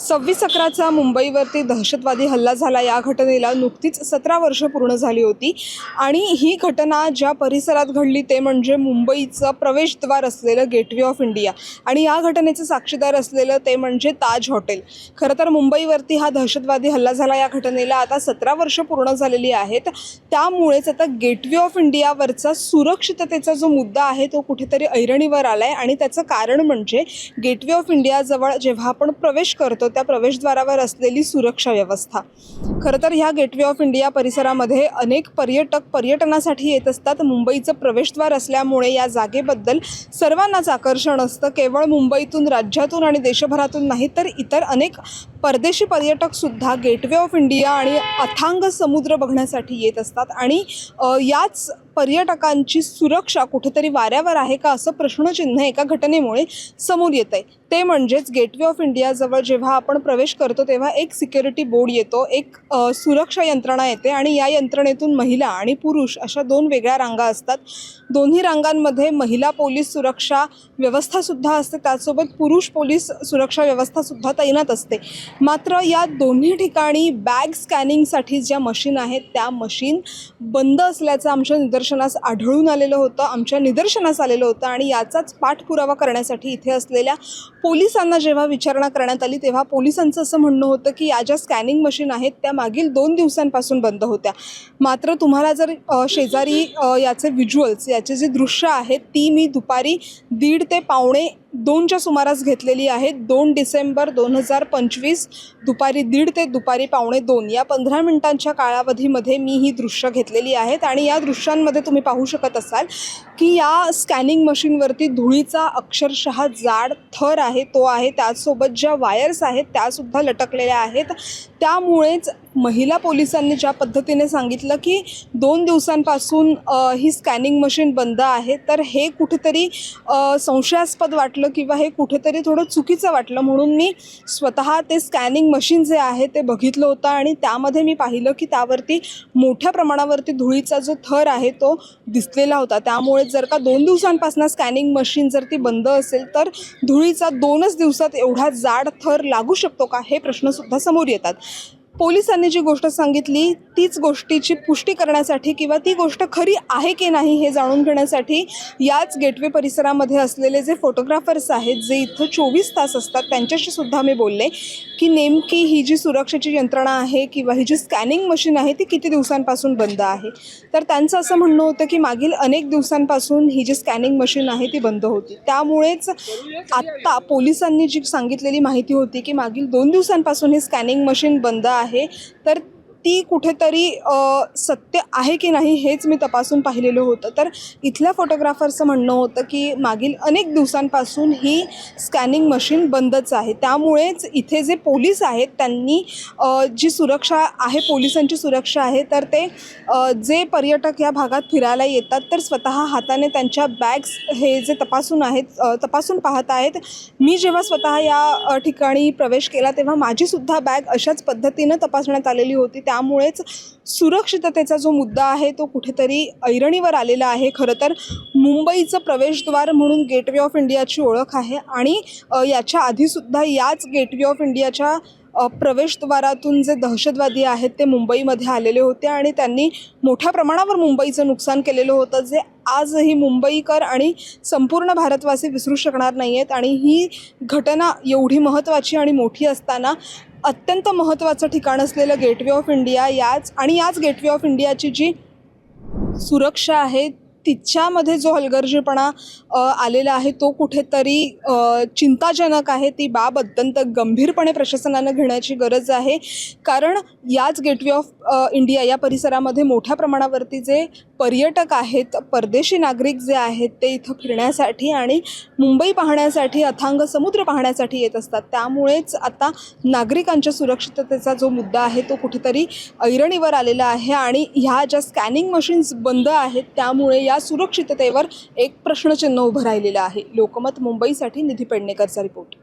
सव्वीस अकराचा मुंबईवरती दहशतवादी हल्ला झाला. या घटनेला नुकतीच सतरा वर्ष पूर्ण झाली होती. आणि ही घटना ज्या परिसरात घडली ते म्हणजे मुंबईचं प्रवेशद्वार असलेलं गेटवे ऑफ इंडिया आणि या घटनेचं साक्षीदार असलेलं ते म्हणजे ताज हॉटेल. खरं तर मुंबईवरती हा दहशतवादी हल्ला झाला या घटनेला आता सतरा वर्ष पूर्ण झालेली आहेत. त्यामुळेच आता गेटवे ऑफ इंडियावरचा सुरक्षिततेचा जो मुद्दा आहे तो कुठेतरी ऐरणीवर आला आहे आणि त्याचं कारण म्हणजे गेटवे ऑफ इंडियाजवळ जेव्हा आपण प्रवेश करतो त्या प्रवेशद्वारावर असलेली सुरक्षा व्यवस्था. खरं तर ह्या गेटवे ऑफ इंडिया परिसरामध्ये अनेक पर्यटक पर्यटनासाठी येत असतात. मुंबईचं प्रवेशद्वार असल्यामुळे या जागेबद्दल सर्वांनाच आकर्षण असतं. केवळ मुंबईतून राज्यातून आणि देशभरातून नाही तर इतर अनेक परदेशी पर्यटकसुद्धा गेटवे ऑफ इंडिया आणि अथांग समुद्र बघण्यासाठी येत असतात. आणि याच पर्यटकांची सुरक्षा कुठेतरी वाऱ्यावर आहे का असं प्रश्नचिन्ह एका घटनेमुळे समोर येत आहे. ते म्हणजेच गेटवे ऑफ इंडियाजवळ जेव्हा आपण प्रवेश करतो तेव्हा एक सिक्युरिटी बोर्ड येतो एक सुरक्षा यंत्रणा येते आणि या यंत्रणेतून महिला आणि पुरुष अशा दोन वेगळ्या रांगा असतात. दोन्ही रांगांमध्ये महिला पोलीस सुरक्षा व्यवस्थासुद्धा असते त्याचसोबत पुरुष पोलीस सुरक्षा व्यवस्थासुद्धा तैनात असते. मात्र या दोन्ही ठिकाणी बॅग स्कॅनिंगसाठी ज्या मशीन आहेत त्या मशीन बंद असल्याचं आमच्या निदर्शनास आढळून आलेलं होतं. आमच्या निदर्शनास आलेलं होतं आणि याचाच पाठपुरावा करण्यासाठी इथे असलेल्या पोलिसांना जेव्हा विचारणा करण्यात आली तेव्हा पोलिसांचं असं म्हणणं होतं की या ज्या स्कॅनिंग मशीन आहेत त्या मागील दोन दिवसांपासून बंद होत्या. मात्र तुम्हाला जर शेजारी याचे व्हिज्युअल्स याचे जे दृश्य आहेत ती मी दुपारी दीड ते पावणे दोनच्या सुमारास घेतलेली आहे. दोन डिसेंबर दोन हजार पंचवीस दुपारी दीड ते दुपारी पावणे दोन. या पंधरा मिनिटांच्या कालावधीमध्ये मी ही दृश्य घेतलेली आहेत आणि या दृश्यांमध्ये तुम्ही पाहू शकत असाल की या स्कॅनिंग मशीनवरती धुळीचा अक्षरशः जाड थर आहे तो आहे. त्याचसोबत ज्या वायर्स आहेत त्यासुद्धा लटकलेल्या आहेत. त्यामुळेच महिला पोलिसांनी ज्या पद्धतीने सांगितलं की दोन दिवसांपासून ही स्कॅनिंग मशीन बंद आहे तर हे कुठेतरी संशयास्पद वाटलं किंवा हे कुठेतरी थोडं चुकीचं वाटलं. म्हणून मी स्वतः ते स्कॅनिंग मशीन जे आहे ते बघितलं होतं आणि त्यामध्ये मी पाहिलं की त्यावरती मोठ्या प्रमाणावरती धुळीचा जो थर आहे तो दिसलेला होता. त्यामुळे जर का दोन दिवसांपासून स्कॅनिंग मशीन जर ती बंद असेल तर धुळीचा दोनच दिवसात एवढा जाड थर लागू शकतो का हे प्रश्नसुद्धा समोर येतात. पोलिसांनी जी गोष्ट सांगितली तीच गोष्टीची पुष्टी करण्यासाठी किंवा ती गोष्ट खरी आहे की नाही हे जाणून घेण्यासाठी याच गेटवे परिसरामध्ये असलेले जे फोटोग्राफर्स आहेत जे इथं चोवीस तास असतात त्यांच्याशी सुद्धा मी बोलले की नेमकी ही जी सुरक्षेची यंत्रणा आहे किंवा ही जी स्कॅनिंग मशीन आहे ती किती दिवसांपासून बंद आहे? तर त्यांचं असं म्हणणं होतं की मागील अनेक दिवसांपासून ही जी स्कॅनिंग मशीन आहे ती बंद होती. त्यामुळेच आत्ता पोलिसांनी जी सांगितलेली माहिती होती की मागील दोन दिवसांपासून ही स्कॅनिंग मशीन बंद आहे. आहे. तर ती कुठेतरी सत्य आहे की नाही हेच मी तपासून पाहिलेलं होतं. तर इथल्या फोटोग्राफरचं म्हणणं होतं की मागील अनेक दिवसांपासून ही स्कॅनिंग मशीन बंदच आहे. त्यामुळेच इथे जे पोलीस आहेत त्यांनी जी सुरक्षा आहे पोलिसांची सुरक्षा आहे तर ते जे पर्यटक या भागात फिरायला येतात तर स्वतः हाताने त्यांच्या बॅग्स हे जे तपासून आहेत तपासून पाहत आहेत. मी जेव्हा स्वतः या ठिकाणी प्रवेश केला तेव्हा माझीसुद्धा बॅग अशाच पद्धतीनं तपासण्यात आलेली होती. त्यामुळेच सुरक्षिततेचा जो मुद्दा आहे तो कुठेतरी ऐरणीवर आलेला आहे. खरं तर मुंबईचं प्रवेशद्वार म्हणून गेटवे ऑफ इंडियाची ओळख आहे आणि याच्या आधीसुद्धा याच गेटवे ऑफ इंडियाच्या प्रवेशद्वारातून जे दहशतवादी आहेत ते मुंबईमध्ये आलेले होते आणि त्यांनी मोठ्या प्रमाणावर मुंबईचं नुकसान केलेलं होतं जे आजही मुंबईकर आणि संपूर्ण भारतवासी विसरू शकणार नाही आहेत आणि ही घटना एवढी महत्त्वाची आणि मोठी असताना अत्यंत महत्त्वाचं ठिकाण असलेलं गेटवे ऑफ इंडिया याच आणि याच गेटवे ऑफ इंडियाची जी सुरक्षा आहे तिच्यामध्ये जो हलगर्जीपणा आलेला आहे तो कुठेतरी चिंताजनक आहे. ती बाब अत्यंत गंभीरपणे प्रशासनानं घेण्याची गरज आहे. कारण याच गेटवे ऑफ इंडिया या परिसरामध्ये मोठ्या प्रमाणावरती जे पर्यटक आहेत परदेशी नागरिक जे आहेत ते इथं फिरण्यासाठी आणि मुंबई पाहण्यासाठी अथांग समुद्र पाहण्यासाठी येत असतात. त्यामुळेच आता नागरिकांच्या सुरक्षिततेचा जो मुद्दा आहे तो कुठेतरी ऐरणीवर आलेला आहे आणि ह्या ज्या स्कॅनिंग मशीन्स बंद आहेत त्यामुळे या सुरक्षिततेवर एक प्रश्नचिन्ह उभं राहिलेलं आहे. लोकमत मुंबईसाठी निधी पेडणेकरचा रिपोर्ट.